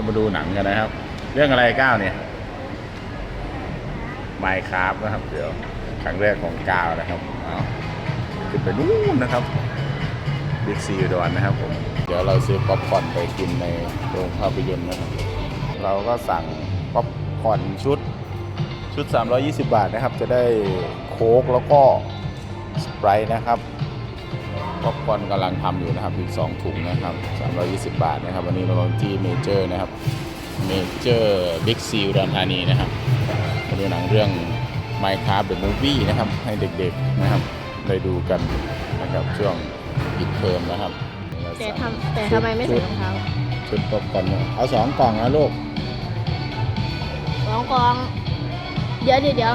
เรามาดูหนังกันนะครับ เรื่องอะไรก้าวเนี่ยไมค์คราฟนะครับ เดี๋ยวครั้งแรกของก้าวนะครับเอาขึ้นไปนู่นนะครับบิ๊กซีดอนนะครับผมเดี๋ยวเราซื้อป๊อปคอร์นไปกินในโรงภาพยนตร์นะครับ เราก็สั่งป๊อปคอร์นชุดชุด 320 บาทนะครับ จะได้โค้กแล้วก็สไปร์นะครับ ป๊อปคอร์นกำลังทำอยู่นะครับอีก2ถุงนะครับ320 บาทนะครับ วันนี้เราลงที่เมเจอร์นะครับเมเจอร์บิ๊กซีอุดรธานีนะครับมาดูหนังเรื่อง Minecraft the Movie นะครับ ให้เด็กๆนะครับได้ดูกันนะครับช่วงปิดเทอมนะครับแต่ทำแต่ทำไมไม่ใส่รองเท้าชุดป๊อปคอร์นเนี่ยเอาสองกล่องนะลูกสองกองเดี๋ยวเดี๋ยวเดี๋ยว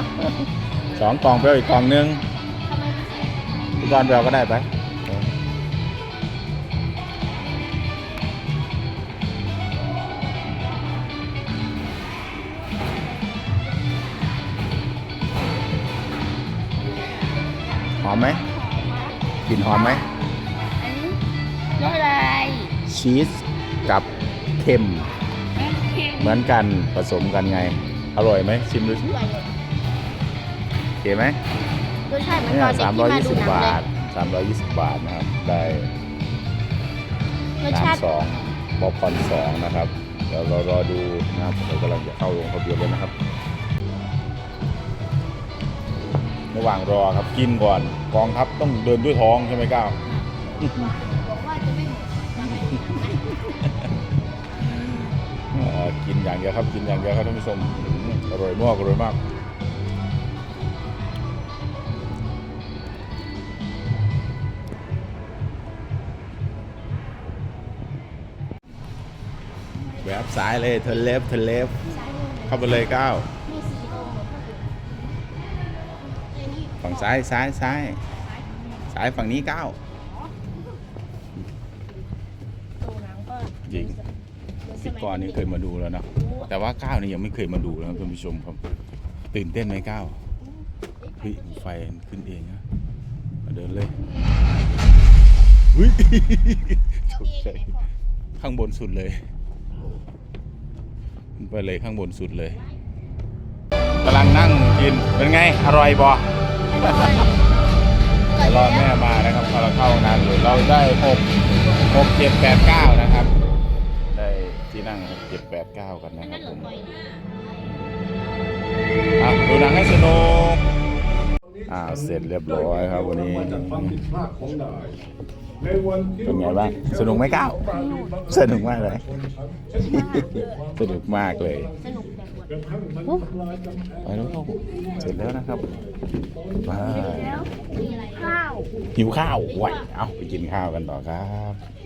สองกล่องไปเอาอีกกล่องนึงทำไมไม่ใส่ พี่กรณ์ไปเอาก็ได้ไปหอมไหมกลิ่นหอมไหมอันนี้รสอะไรชีสกับเค็มเหมือนกันผสมกันไง อร่อยไหมชิมดูสิอร่อยเลยโอเคไหม รสชาติเหมือนเนี่ยตอนเด็กสามที่ร้อยมายี่ดูสิบหนังบาเลยทสามร้อยยี่สิบบาทนะครับ ได้รสน้ชาติำสองบอปคอร์นสองนะครับ เดี๋ยวเรารอดูนะครับเรากำลังจะเข้าโรงภาพยนตร์แล้วนะครับ ระหว่างรอครับกินก่อนกองทัพต้องเดินด้วยท้องใช่ไหมก้าวบอกว่าจะไม่หมดเอ่อกินอย่างเดียวครับ กินอย่างเดียวครับท่านผู้ชมอืมอร่อยมากอร่อยมาก แบบซ้ายเลยเทเลฟเทเลฟเข้าไปเลยก้าวมีสีโอไอ้นี่ฝั่งซ้ายซ้ายซ้ายซ้ายฝั่งนี้ก้าวตัวหนังก็จริงพี่กรณ์นี่เคยมาดูแล้วนะแต่ว่าก้าวนี่ยังไม่เคยมาดูนะครับท่านผู้ชมครับ ตื่นเต้นไหมก้าวเฮ้ยไฟขึ้นเองนะมาเดินเลยเฮ้ยตกใจข้างบนสุดเลยขึ้น ไปเลยข้างบนสุดเลยกำลังนั่งกินเป็นไง อร่อยบ่รอแม่มานะครับพอเราเข้าห้องน้ำอยู่เราได้หกหกเจ็ดแปดเก้านะครับ ได้ที่นั่งหกเจ็ดแปดเก้ากันอันะนครันั้บนเหผลือมปล่อยอะดูหนังให้สนุกอ่าเสร็จเรียบร้อยครับวันนี้ มาจากความผิดพลาดของนายในวันที่เป็นไงบ้าง สนุกไหมก้าวสนุกมากเลย สนุกมากเลยสนุกแต่ปวดกระทั่งมันทำลายกำแพงไปแล้วครับเสร็จแล้วนะครับมาแล้วมีอะไรข้าวหิวข้าวไหวเอาไปกินข้าวกันต่อครับแล้วนั่งหลับ